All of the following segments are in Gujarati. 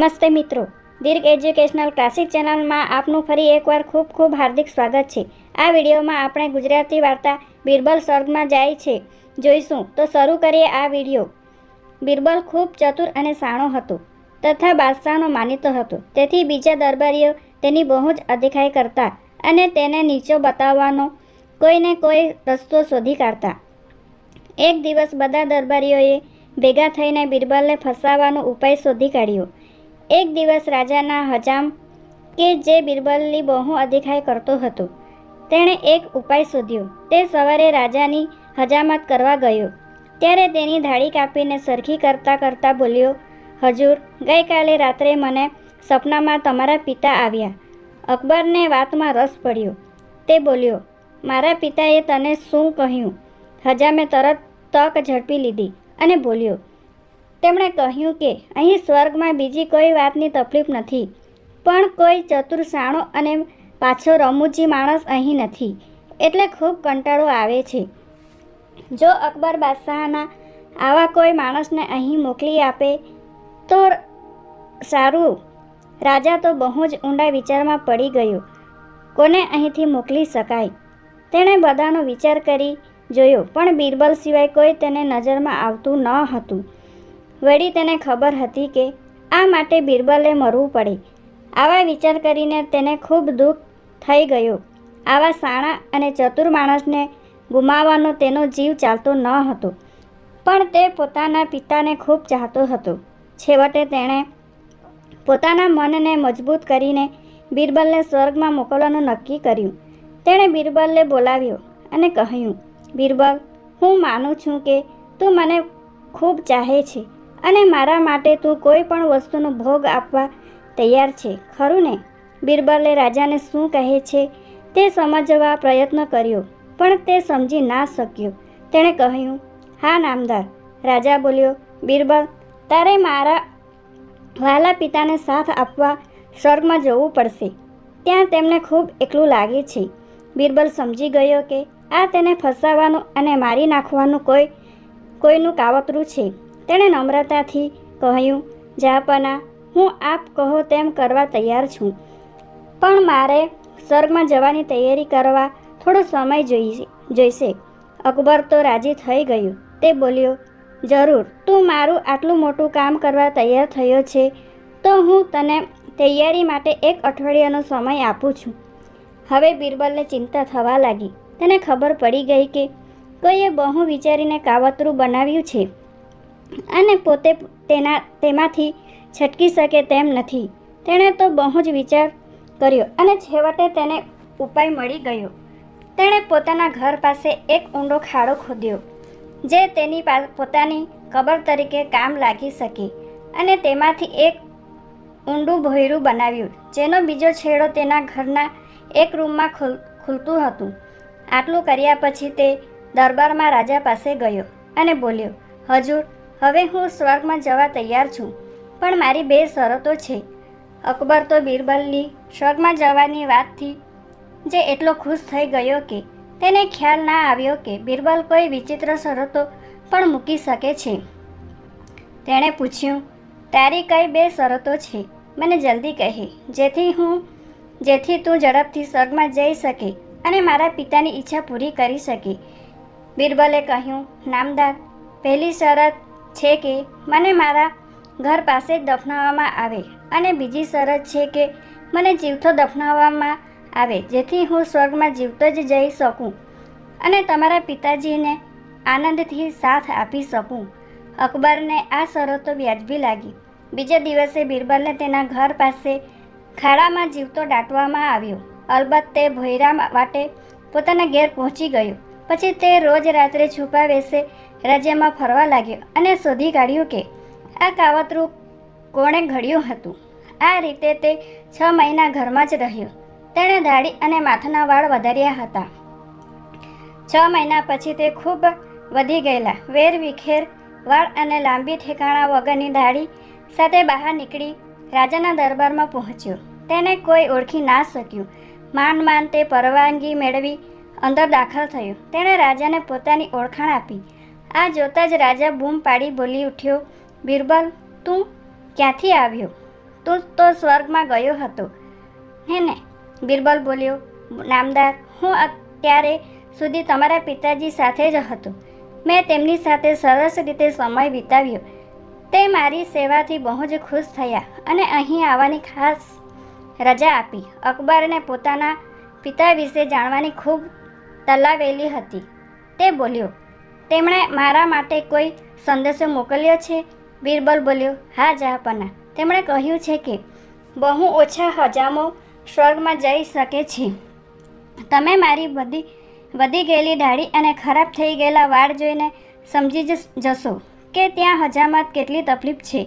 નમસ્તે મિત્રો. દીર્ઘ એજ્યુકેશનલ ક્લાસિક ચેનલમાં આપનું ફરી એકવાર ખૂબ ખૂબ હાર્દિક સ્વાગત છે. આ વિડીયોમાં આપણે ગુજરાતી વાર્તા બિરબલ સ્વર્ગમાં જાય છે જોઈશું. તો શરૂ કરીએ આ વીડિયો. બિરબલ ખૂબ ચતુર અને સાણો હતો તથા બાદશાહનો માનીતો હતો. તેથી બીજા દરબારીઓ તેની બહુ જ અદેખાઈ કરતા અને તેને નીચો બતાવવાનો કોઈને કોઈ રસ્તો શોધી કાઢતા. એક દિવસ બધા દરબારીઓએ ભેગા થઈને બિરબલને ફસાવવાનો ઉપાય શોધી કાઢ્યો. એક દિવસ રાજાના હજામ કે જે બિરબલની બહુ અધિકાય કરતો હતો, તેણે એક ઉપાય શોધ્યો. તે સવારે રાજાની હજામત કરવા ગયો. ત્યારે તેની ધાડી કાપીને સરખી કરતાં કરતાં બોલ્યો, હજુર, ગઈકાલે રાત્રે મને સપનામાં તમારા પિતા આવ્યા. અકબરને વાતમાં રસ પડ્યો. તે બોલ્યો, મારા પિતાએ તને શું કહ્યું? હજામે તરત તક ઝડપી લીધી. અને બોલ્યો તેમણે કહ્યું કે, અહીં સ્વર્ગમાં બીજી કોઈ વાતની તકલીફ નથી. પણ કોઈ ચતુર શાણો અને પાછો રમૂજી માણસ અહીં નથી. એટલે ખૂબ કંટાળો આવે છે. જો અકબર બાદશાહના આવા કોઈ માણસને અહીં મોકલી આપે, તો સારું. રાજા તો બહુ જ ઊંડા વિચારમાં પડી ગયો. કોને અહીંથી મોકલી શકાય? તેણે બધાનો વિચાર કરી જોયો, પણ બિરબલ સિવાય કોઈ તેને નજરમાં આવતું ન હતું. વળી તેને ખબર હતી કે આ માટે બિરબલે મરવું પડે. આવા વિચાર કરીને તેને ખૂબ દુઃખ થઈ ગયો. આવા સાણા અને ચતુર માણસને ગુમાવવાનો તેનો જીવ ચાલતો ન હતો, પણ તે પોતાના પિતાને ખૂબ ચાહતો હતો. છેવટે તેણે પોતાના મનને મજબૂત કરીને બિરબલને સ્વર્ગમાં મોકલવાનું નક્કી કર્યું. તેણે બિરબલને બોલાવ્યો અને કહ્યું, બિરબલ, હું માનું છું કે તું મને ખૂબ ચાહે છે. અને મારા માટે તું કોઈ પણ વસ્તુનો ભોગ આપવા તૈયાર છે, ખરું ને? બિરબલે રાજાને શું કહે છે તે સમજવા પ્રયત્ન કર્યો, પણ તે સમજી ના શક્યો. તેણે કહ્યું, હા, નામદાર. રાજા બોલ્યો, બિરબલ, તારે મારા વાલા પિતાને સાથ આપવા સ્વર્ગમાં જવું પડશે. ત્યાં તેમને ખૂબ એકલું લાગે છે. બિરબલ સમજી ગયો કે આ તેને ફસાવવાનું અને મારી નાખવાનું કોઈ કોઈનું કાવતરું છે. તેણે નમ્રતાથી કહ્યું જાપના હું આપ કહો તેમ કરવા તૈયાર છું. પણ મારે સ્વર્ગમાં જવાની તૈયારી કરવા થોડો સમય જોઈશે જોઈશે. અકબર તો રાજી થઈ ગયું. તે બોલ્યો, જરૂર, તું મારું આટલું મોટું કામ કરવા તૈયાર થયો છે, તો હું તને તૈયારી માટે એક અઠવાડિયાનો સમય આપું છું. હવે બિરબલને ચિંતા થવા લાગી. તેને ખબર પડી ગઈ કે કોઈએ બહુ વિચારીને કાવતરું બનાવ્યું છે. અને પોતે તેના તેમાંથી છટકી શકે તેમ નથી. તેણે તો બહુ જ વિચાર કર્યો અને છેવટે તેને ઉપાય મળી ગયો. તેણે પોતાના ઘર પાસે એક ઊંડો ખાડો ખોદ્યો, જે તેની પોતાની કબર તરીકે કામ લાગી શકે અને તેમાંથી એક ઊંડું ભોયરું બનાવ્યું, જેનો બીજો છેડો તેના ઘરના એક રૂમમાં ખુલ, ખુલતું હતું. આટલું કર્યા પછી તે દરબારમાં રાજા પાસે ગયો અને બોલ્યો, હજુર હવે હું સ્વર્ગમાં જવા તૈયાર છું, પણ મારી બે શરતો છે. અકબર તો બિરબલની સ્વર્ગમાં જવાની વાતથી જે એટલો ખુશ થઈ ગયો કે તેને ખ્યાલ ના આવ્યો કે બિરબલ કોઈ વિચિત્ર શરતો પણ મૂકી શકે છે. તેણે પૂછ્યું, તારી કઈ બે શરતો છે? મને જલ્દી કહે, જેથી હું, જેથી તું ઝડપથી સ્વર્ગમાં જઈ શકે અને મારા પિતાની ઈચ્છા પૂરી કરી શકે. બિરબલે કહ્યું, નામદાર, પહેલી શરત છે કે મને મારા ઘર પાસે દફનાવવામાં આવે અને બીજી શરત છે કે મને જીવતો દફનાવવામાં આવે, જેથી હું સ્વર્ગમાં જીવતો જ જઈ શકું અને તમારા પિતાજીને આનંદથી સાથ આપી શકું. અકબરને આ શરતો વ્યાજબી લાગી. બીજા દિવસે બિરબલને તેના ઘર પાસે ખાડામાં જીવતો દાટવામાં આવ્યો. અલબત્ત તે ભોયરા માટે પોતાના ઘેર પહોંચી ગયો. પછી તે રોજ રાત્રે છુપા વેશે રાજ્યમાં ફરવા લાગ્યો અને શોધી કાઢ્યું કે આ કાવતરું કોણે ઘડ્યું હતું. આ રીતે તે છ મહિના ઘરમાં જ રહ્યો. તેણે દાઢી અને માથાના વાળ વધાર્યા હતા. છ મહિના પછી તે ખૂબ વધી ગયેલા. વેર, વિખેર, વાળ અને લાંબી ઠેકાણા વગરની દાઢી સાથે બહાર નીકળી રાજાના દરબારમાં પહોંચ્યો. તેને કોઈ ઓળખી ના શક્યું. માંડ માંડ તે પરવાનગી મેળવી અંદર દાખલ થયો. તેણે રાજાને પોતાની ઓળખાણ આપી. આ જોતાં જ રાજા બૂમ પાડી બોલી ઉઠ્યો, બિરબલ, તું ક્યાંથી આવ્યો? તું તો સ્વર્ગમાં ગયો હતો. હે ને, બિરબલ બોલ્યો, નામદાર, હું અત્યારે સુધી તમારા પિતાજી સાથે જ હતો. મેં તેમની સાથે સરસ રીતે સમય વિતાવ્યો. તે મારી સેવાથી બહુ જ ખુશ થયા અને અહીં આવવાની ખાસ રજા આપી. અકબરને પોતાના પિતા વિશે જાણવાની ખૂબ તલાવેલી હતી. તે બોલ્યો તેમણે મારા માટે કોઈ સંદેશો મોકલ્યો છે? બિરબલ બોલ્યો, હા જહાપના તેમણે કહ્યું છે કે, બહુ ઓછા હજામો સ્વર્ગમાં જઈ શકે છે. તમે મારી બધી વધી ગયેલી દાઢી અને ખરાબ થઈ ગયેલા વાળ જોઈને સમજી જશો કે ત્યાં હજામત કેટલી તકલીફ છે.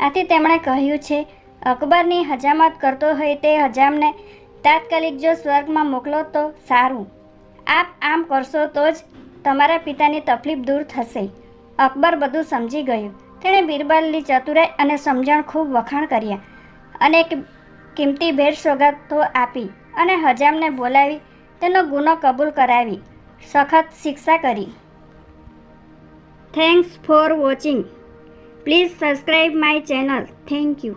આથી તેમણે કહ્યું છે, અકબરની હજામત કરતો હોય તે હજામને તાત્કાલિક જો સ્વર્ગમાં મોકલો તો સારું. આપ આમ કરશો તો જ તમારા પિતાની તકલીફ દૂર થશે. અકબર બધું સમજી ગયું. તેણે બિરબલની ચતુરાઈ અને સમજણ ખૂબ વખાણ કર્યા અને કિંમતી ભેટ સોગાતો આપી અને હજામને બોલાવી તેનો ગુનો કબૂલ કરાવી. સખત શિક્ષા કરી. Thanks for watching. Please subscribe my channel. Thank you.